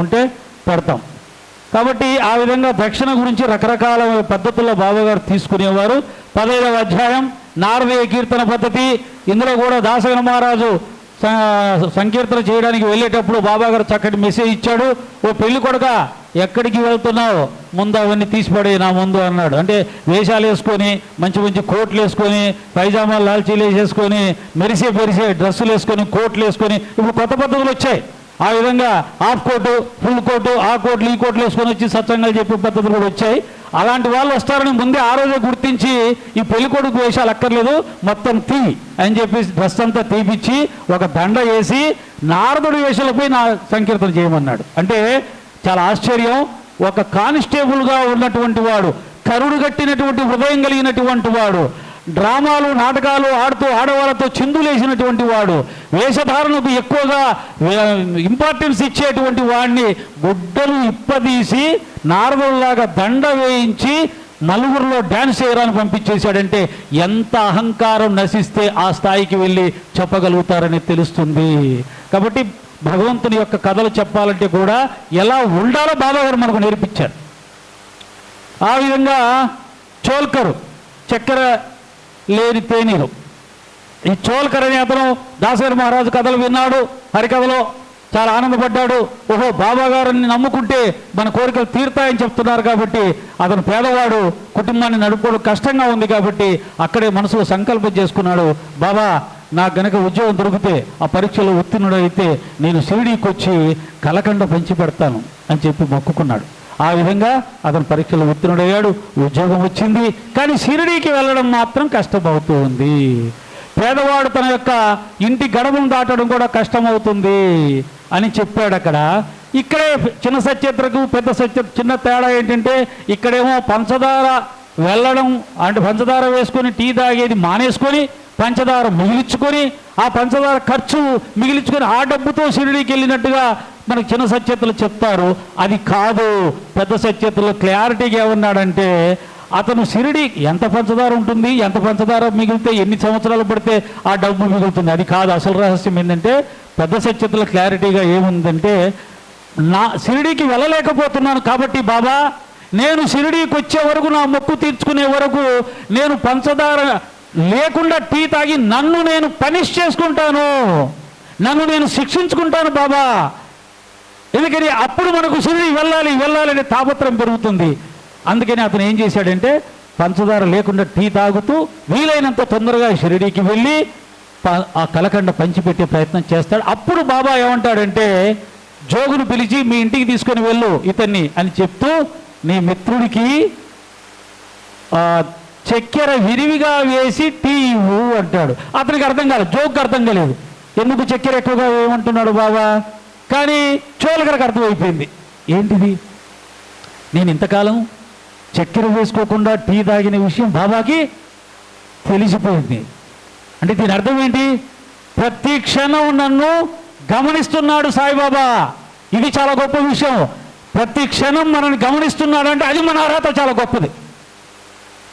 ఉంటే పెడతాం. కాబట్టి ఆ విధంగా దక్షిణ గురించి రకరకాల పద్ధతుల్లో బాబాగారు తీసుకునేవారు. పదహైదవ అధ్యాయం నార్వే కీర్తన పద్ధతి. ఇందులో కూడా దాసగన మహారాజు సంకీర్తన చేయడానికి వెళ్ళేటప్పుడు బాబాగారు చక్కటి మెసేజ్ ఇచ్చాడు. ఓ పెళ్ళి కొడక ఎక్కడికి వెళ్తున్నావు? ముందు అవన్నీ తీసిపడే నా ముందు అన్నాడు. అంటే వేషాలు వేసుకొని మంచి మంచి కోట్లు వేసుకొని పైజామా లాల్చీలు వేసేసుకొని మెరిసే మెరిసే డ్రెస్సులు వేసుకొని కోట్లు వేసుకొని ఇప్పుడు కొత్త పద్ధతులు వచ్చాయి. ఆ విధంగా హాఫ్ కోర్టు ఫుల్ కోర్టు ఆ కోర్టులు ఈ కోర్టులు వేసుకొని వచ్చి సత్సంగాలు చెప్పే పద్ధతులు కూడా వచ్చాయి. అలాంటి వాళ్ళు వస్తారని ముందే ఆ రోజే గుర్తించి ఈ పెళ్ళి కొడుకు వేషాలు అక్కర్లేదు మొత్తం తీ అని చెప్పి డ్రెస్ అంతా తీపిచ్చి ఒక దండ వేసి నారదుడి వేషాలపై నా సంకీర్తన చేయమన్నాడు. అంటే చాలా ఆశ్చర్యం. ఒక కానిస్టేబుల్గా ఉన్నటువంటి వాడు కరుడు కట్టినటువంటి హృదయం కలిగినటువంటి వాడు డ్రామాలు నాటకాలు ఆడుతూ ఆడవాళ్ళతో చిందులేసినటువంటి వాడు వేషధారణకు ఎక్కువగా ఇంపార్టెన్స్ ఇచ్చేటువంటి వాడిని గుడ్డలు ఇప్పదీసి నారదుల్లాగా దండ వేయించి నలుగురిలో డ్యాన్స్ చేయడానికి పంపించేశాడంటే ఎంత అహంకారం నశిస్తే ఆ స్థాయికి వెళ్ళి చెప్పగలుగుతారని తెలుస్తుంది. కాబట్టి భగవంతుని యొక్క కథలు చెప్పాలంటే కూడా ఎలా ఉండాలో బాబాగారు మనకు నేర్పించారు. ఆ విధంగా చోల్కరు చక్కెర లేని తేనీరు. ఈ చోల్కర్ అతను దాసరి మహారాజు కథలు విన్నాడు హరికథలో చాలా ఆనందపడ్డాడు. ఓహో బాబా గారిని నమ్ముకుంటే మన కోరికలు తీరుతాయని చెప్తున్నారు కాబట్టి అతను పేదవాడు కుటుంబాన్ని నడుపుకోవడం కష్టంగా ఉంది కాబట్టి అక్కడే మనసులో సంకల్పం చేసుకున్నాడు. బాబా నాకు గనక ఉద్యోగం దొరికితే ఆ పరీక్షలో ఉత్తీర్ణుడైతే నేను షిరిడీకి వచ్చి కలకండ పెంచి పెడతాను అని చెప్పి మొక్కుకున్నాడు. ఆ విధంగా అతను పరీక్షలో ఉత్తీర్ణుడయ్యాడు ఉద్యోగం వచ్చింది కానీ షిరిడీకి వెళ్ళడం మాత్రం కష్టమవుతూ ఉంది. పేదవాడు తన యొక్క ఇంటి గడపను దాటడం కూడా కష్టమవుతుంది అని చెప్పాడు అక్కడ. ఇక్కడే చిన్న సత్యత్రకు పెద్ద సత్య చిన్న తేడా ఏంటంటే ఇక్కడేమో పంచదార వెళ్ళడం అంటే పంచదార వేసుకొని టీ తాగేది మానేసుకొని పంచదార మిగిలించుకొని ఆ పంచదార ఖర్చు మిగిలించుకొని ఆ డబ్బుతో షిరిడీకి వెళ్ళినట్టుగా మనకు చిన్న సత్యతలు చెప్తారు. అది కాదు. పెద్ద సత్యతలు క్లారిటీగా ఏమన్నాడంటే అతను షిరిడి ఎంత పంచదార ఉంటుంది? ఎంత పంచదార మిగిలితే ఎన్ని సంవత్సరాలు పడితే ఆ డబ్బు మిగులుతుంది? అది కాదు. అసలు రహస్యం ఏంటంటే పెద్ద సత్యతల క్లారిటీగా ఏముందంటే నా షిరిడీకి వెళ్ళలేకపోతున్నాను కాబట్టి బాబా నేను షిరిడీకి వచ్చే వరకు నా మొక్కు తీర్చుకునే వరకు నేను పంచదార లేకుండా టీ తాగి నన్ను నేను పనిష్ చేసుకుంటాను. నన్ను నేను శిక్షించుకుంటాను బాబా. ఎందుకని అప్పుడు మనకు షిరిడి వెళ్ళాలి వెళ్ళాలనే తాపత్రం పెరుగుతుంది. అందుకని అతను ఏం చేశాడంటే పంచదార లేకుండా టీ తాగుతూ వీలైనంత తొందరగా షిరిడీకి వెళ్ళి ఆ కలకండ పంచిపెట్టే ప్రయత్నం చేస్తాడు. అప్పుడు బాబా ఏమంటాడంటే జోగును పిలిచి మీ ఇంటికి తీసుకొని వెళ్ళు ఇతన్ని అని చెప్తూ నీ మిత్రుడికి చక్కెర విరివిగా వేసి టీ ఇవ్వు అంటాడు. అతనికి అర్థం కాలేదు జోక్ అర్థం కాలేదు. ఎందుకు చక్కెర ఎక్కువగా వేయమంటున్నాడు బాబా? కానీ చోలకరకు అర్థమైపోయింది. ఏంటిది? నేను ఇంతకాలం చక్కెర వేసుకోకుండా టీ తాగిన విషయం బాబాకి తెలిసిపోయింది. అంటే దీని అర్థం ఏంటి? ప్రతి క్షణం నన్ను గమనిస్తున్నాడు సాయిబాబా. ఇది చాలా గొప్ప విషయం. ప్రతి క్షణం మనల్ని గమనిస్తున్నాడు అంటే అది మన అర్హత చాలా గొప్పది.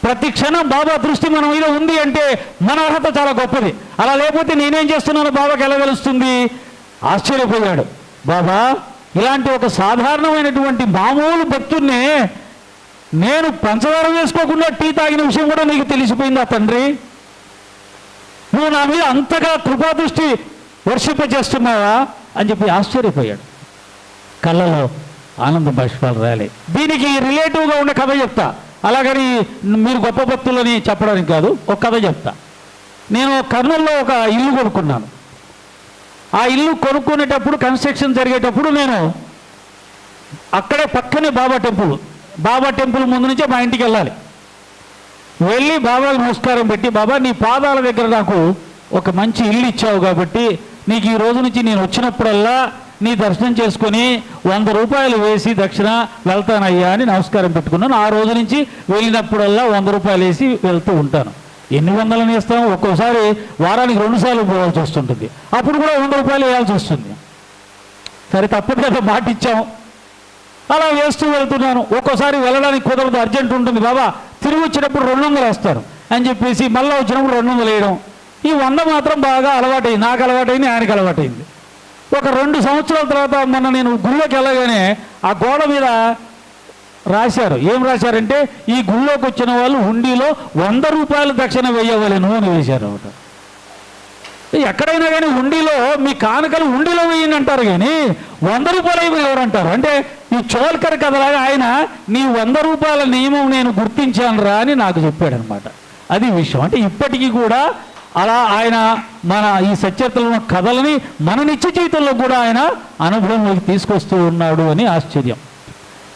ప్రతి క్షణం బాబా దృష్టి మన మీద ఉంది అంటే మన అర్హత చాలా గొప్పది. అలా లేకపోతే నేనేం చేస్తున్నాను బాబాకి ఎలా తెలుస్తుంది? ఆశ్చర్యపోయాడు. బాబా ఇలాంటి ఒక సాధారణమైనటువంటి మామూలు భక్తున్నే నేను పంచదార వేసుకోకుండా టీ తాగిన విషయం కూడా నీకు తెలిసిపోయింది ఆ తండ్రి? నువ్వు నా మీద అంతగా కృపాదృష్టి వర్షింపజేస్తున్నావా అని చెప్పి ఆశ్చర్యపోయాడు. కళ్ళలో ఆనంద బాష్పాలు రాలే. దీనికి రిలేటివ్గా ఉన్న కథ చెప్తా. అలాగని మీరు గొప్ప భక్తులని చెప్పడానికి కాదు ఒక కథ చెప్తా. నేను కర్నూలులో ఒక ఇల్లు కొనుక్కున్నాను. ఆ ఇల్లు కొనుక్కునేటప్పుడు కన్స్ట్రక్షన్ జరిగేటప్పుడు నేను అక్కడే పక్కనే బాబా టెంపుల్. బాబా టెంపుల్ ముందు నుంచే మా ఇంటికి వెళ్ళాలి. వెళ్ళి బాబాకి నమస్కారం పెట్టి బాబా నీ పాదాల దగ్గర నాకు ఒక మంచి ఇల్లు ఇచ్చావు కాబట్టి నీకు ఈ రోజు నుంచి నేను వచ్చినప్పుడల్లా నీ దర్శనం చేసుకొని వంద రూపాయలు వేసి దక్షిణ వెళ్తానయ్యా అని నమస్కారం పెట్టుకున్నాను. ఆ రోజు నుంచి వెళ్ళినప్పుడల్లా వంద రూపాయలు వేసి వెళ్తూ ఉంటాను. ఎన్ని వందలని వేస్తాం? ఒక్కోసారి వారానికి రెండుసార్లు పోవాల్సి వస్తుంటుంది. అప్పుడు కూడా వంద రూపాయలు వేయాల్సి వస్తుంది. సరే తప్పదు కదా మాట ఇచ్చాం. అలా వేస్తూ వెళ్తున్నాను. ఒక్కోసారి వెళ్ళడానికి కుదరదు అర్జెంట్ ఉంటుంది. బాబా తిరిగి వచ్చినప్పుడు రెండు వందలు వేస్తారు అని చెప్పేసి మళ్ళీ వచ్చినప్పుడు రెండు వందలు వేయడం. ఈ వంద మాత్రం బాగా అలవాటైంది. నాకు అలవాటైంది ఆయనకి అలవాటైంది. ఒక రెండు సంవత్సరాల తర్వాత మొన్న నేను గుళ్ళోకి వెళ్ళగానే ఆ గోడ మీద రాశారు. ఏం రాశారంటే ఈ గుళ్ళోకి వచ్చిన వాళ్ళు హుండీలో వంద రూపాయలు దక్షిణ వేయవలెను అని వేశారు ఒకటి ఎక్కడైనా కానీ హుండీలో మీ కానుకలు హుండీలో వేయండి అంటారు కానీ వంద రూపాయలు ఎవరు ఎవరంటారు? అంటే ఈ చోల్కర్ కథలాగా ఆయన నీ వంద రూపాయల నియమం నేను గుర్తించాను రా అని నాకు చెప్పాడు అనమాట అది విషయం. అంటే ఇప్పటికీ కూడా అలా ఆయన మన ఈ సత్యతలను కథలని మన నిత్య జీవితంలో కూడా ఆయన అనుభవంలోకి తీసుకొస్తూ ఉన్నాడు అని ఆశ్చర్యం.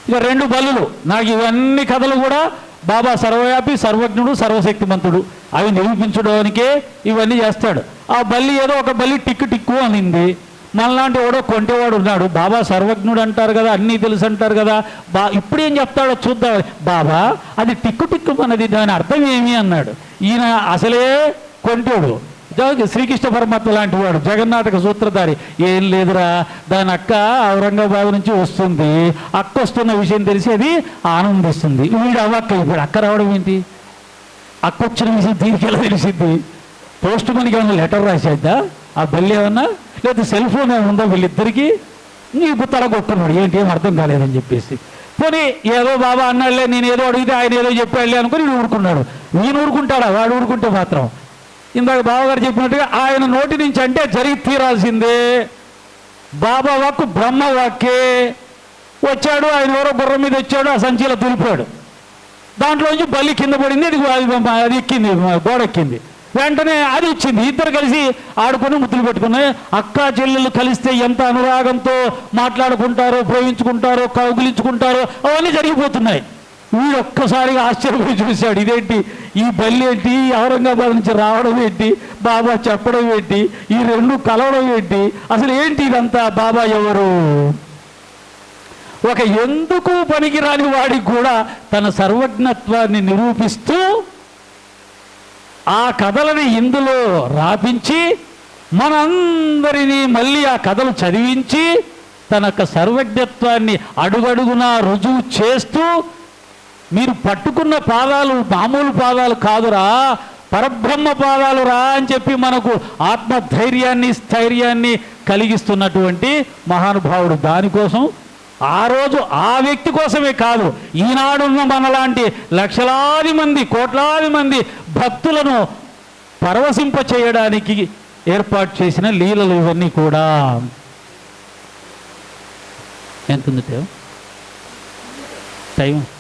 ఇక రెండు బలులు నాకు ఇవన్నీ కథలు కూడా బాబా సర్వవ్యాపి సర్వజ్ఞుడు సర్వశక్తిమంతుడు. అవి నిరూపించడానికే ఇవన్నీ చేస్తాడు. ఆ బల్లి ఏదో ఒక బల్లి టిక్కు టిక్కు అనింది. మనలాంటి ఎవడో కొంటేవాడు ఉన్నాడు. బాబా సర్వజ్ఞుడు అంటారు కదా అన్నీ తెలుసు అంటారు కదా. బా ఇప్పుడు ఏం చెప్తాడో చూద్దాం. బాబా అది టిక్కు టిక్కు అన్నది దాని అర్థం ఏమి అన్నాడు. ఈయన అసలే కొంటోడు. శ్రీకృష్ణ పరమాత్మ లాంటి వాడు జగన్నాటక సూత్రధారి. ఏం లేదురా దాని అక్క ఔరంగాబాద్ నుంచి వస్తుంది. అక్క వస్తున్న విషయం తెలిసి అది ఆనందిస్తుంది వీడు అవక్క ఇప్పుడు అక్క రావడం ఏంటి? అక్క వచ్చిన విషయం దీనికి ఎలా తెలిసింది పోస్ట్ మనకి ఏమన్నా లెటర్ రాసేద్దా? ఆ బెల్లి ఏమన్నా? లేదా సెల్ ఫోన్ ఏమైనా ఉందా వీళ్ళిద్దరికి? నీకు తల కొట్టున్నాడు. ఏంటి? ఏం అర్థం కాలేదని చెప్పేసి. పోనీ ఏదో బాబా అన్నాడులే నేను ఏదో అడిగితే ఆయన ఏదో చెప్పాడులే అనుకుని ఊరుకున్నాడు. నేను ఊరుకుంటాడా? వాడు ఊరుకుంటే మాత్రం. ఇందాక బావగారు చెప్పినట్టుగా ఆయన నోటి నుంచి అంటే జరిగి తీరాల్సిందే. బాబా వాక్కు బ్రహ్మ వాక్కే. వచ్చాడు ఆయన ఎవరో బుర్ర మీద వచ్చాడు ఆ సంచిలో తులిపాడు దాంట్లోంచి బల్లి కింద పడింది అది అది ఎక్కింది గోడెక్కింది వెంటనే అది ఇచ్చింది ఇద్దరు కలిసి ఆడుకొని ముద్దులు పెట్టుకున్నాయి అక్క చెల్లెలు కలిస్తే ఎంత అనురాగంతో మాట్లాడుకుంటారో ప్రేమించుకుంటారో కౌగులించుకుంటారో అవన్నీ జరిగిపోతున్నాయి. వీడు ఒక్కసారిగా ఆశ్చర్యపోయి చూశాడు. ఇదేంటి? ఈ బల్లి ఏంటి? ఔరంగాబాద్ నుంచి రావడం ఏంటి? బాబా చెప్పడం ఏంటి? ఈ రెండు కలవడం ఏంటి? అసలు ఏంటి ఇదంతా? బాబా ఎవరు? ఒక ఎందుకు పనికిరాని వాడికి కూడా తన సర్వజ్ఞత్వాన్ని నిరూపిస్తూ ఆ కథలని ఇందులో రాపించి మనందరినీ మళ్ళీ ఆ కథలు చదివించి తన యొక్క సర్వజ్ఞత్వాన్ని అడుగడుగునా రుజువు చేస్తూ మీరు పట్టుకున్న పాదాలు మామూలు పాదాలు కాదురా పరబ్రహ్మ పాదాలు రా అని చెప్పి మనకు ఆత్మధైర్యాన్ని స్థైర్యాన్ని కలిగిస్తున్నటువంటి మహానుభావుడు దానికోసం ఆ రోజు ఆ వ్యక్తి కోసమే కాదు ఈనాడున్న మనలాంటి లక్షలాది మంది కోట్లాది మంది భక్తులను పరవశింప చేయడానికి ఏర్పాటు చేసిన లీలలు ఇవన్నీ కూడా. ఎంత ఉంది టైం? టైం?